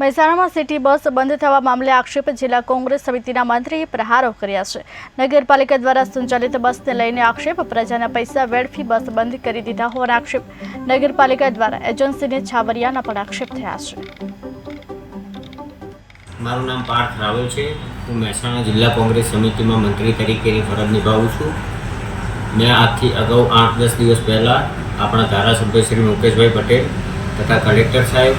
મહેસાણામાં city bus બંધ થવા મામલે આક્ષેપ જિલ્લા કોંગ્રેસ સમિતિના મંત્રીએ પ્રહારો કર્યા છે. નગરપાલિકા દ્વારા સંચાલિત બસને લઈને આક્ષેપ, પ્રજાના પૈસા વેડફી બસ બંધ કરી દીધા હોવાના આક્ષેપ. નગરપાલિકા દ્વારા એજન્સીને છાવરિયાના પણ આક્ષેપ થયા છે. મારું નામ પાર્થ રાવલ છે. હું મહેસાણા જિલ્લા કોંગ્રેસ સમિતિમાં મંત્રી તરીકેની ફરજ નિભાવું છું. મેં આજથી અગાઉ આઠ દસ દિવસ પહેલાં આપણા ધારાસભ્ય શ્રી મુકેશભાઈ પટેલ તથા કલેક્ટર સાહેબ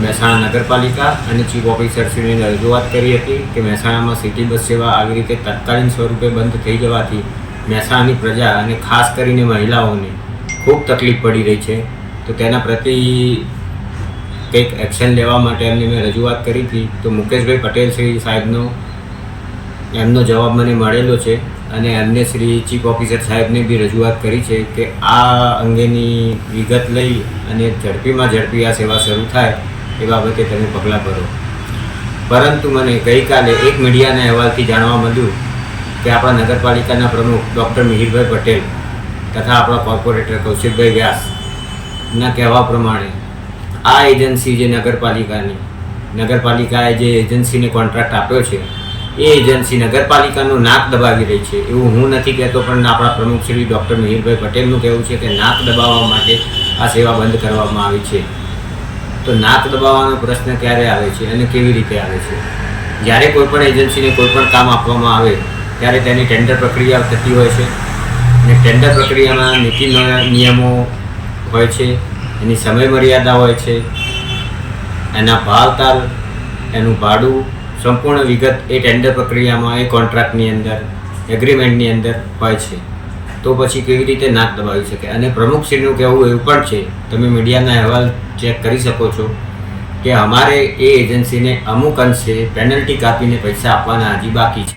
મહેસાણા નગરપાલિકા અને ચીફ ઓફિસરશ્રીને રજૂઆત કરી હતી કે મહેસાણામાં સિટી બસ સેવા આવી રીતે તત્કાલીન સ્વરૂપે બંધ થઈ જવાથી મહેસાણાની પ્રજા અને ખાસ કરીને મહિલાઓને ખૂબ તકલીફ પડી રહી છે. તો તેના પ્રતિ કંઈક એક્શન લેવા માટે એમને મેં રજૂઆત કરી હતી. તો મુકેશભાઈ પટેલ શ્રી સાહેબનો એમનો જવાબ મને મળેલો છે અને એમને શ્રી ચીફ ઓફિસર સાહેબને બી રજૂઆત કરી છે કે આ અંગેની વિગત લઈ અને ઝડપીમાં ઝડપી આ સેવા શરૂ થાય. એ બાબતે તમે પગલાં ભરો. પરંતુ મને ગઈકાલે એક મીડિયાના અહેવાલથી જાણવા મળ્યું કે આપણા નગરપાલિકાના પ્રમુખ ડૉક્ટર મિહિરભાઈ પટેલ તથા આપણા કોર્પોરેટર કૌશિકભાઈ વ્યાસના કહેવા પ્રમાણે આ એજન્સી જે નગરપાલિકાની, નગરપાલિકાએ જે એજન્સીને કોન્ટ્રાક્ટ આપ્યો છે, એ એજન્સી નગરપાલિકાનું નાક દબાવી રહી છે. એવું હું નથી કહેતો, પણ આપણા પ્રમુખ શ્રી ડૉક્ટર મિહિરભાઈ પટેલનું કહેવું છે કે નાક દબાવવા માટે આ સેવા બંધ કરવામાં આવી છે. તો નાક દબાવવાનો પ્રશ્ન ક્યારે આવે છે અને કેવી રીતે આવે છે? જ્યારે કોઈપણ એજન્સીને કોઈપણ કામ આપવામાં આવે, ત્યારે તેની ટેન્ડર પ્રક્રિયા થતી હોય છે. અને ટેન્ડર પ્રક્રિયામાં નીતિ નિયમો હોય છે, એની સમય મર્યાદા હોય છે, એના ભાવતાલ, એનું ભાડું, સંપૂર્ણ વિગત એ ટેન્ડર પ્રક્રિયામાં, એ કોન્ટ્રાક્ટની અંદર એગ્રીમેન્ટની અંદર હોય છે. તો પછી કેવી રીતે નાક દબાવી શકે? અને પ્રમુખશ્રીનું કહેવું એવું પણ છે, તમે મીડિયાના અહેવાલ ચેક કરી શકો છો, કે અમારે એ એજન્સીને અમુક અંશે પેનલ્ટી કાપીને પૈસા આપવાના હજી બાકી છે.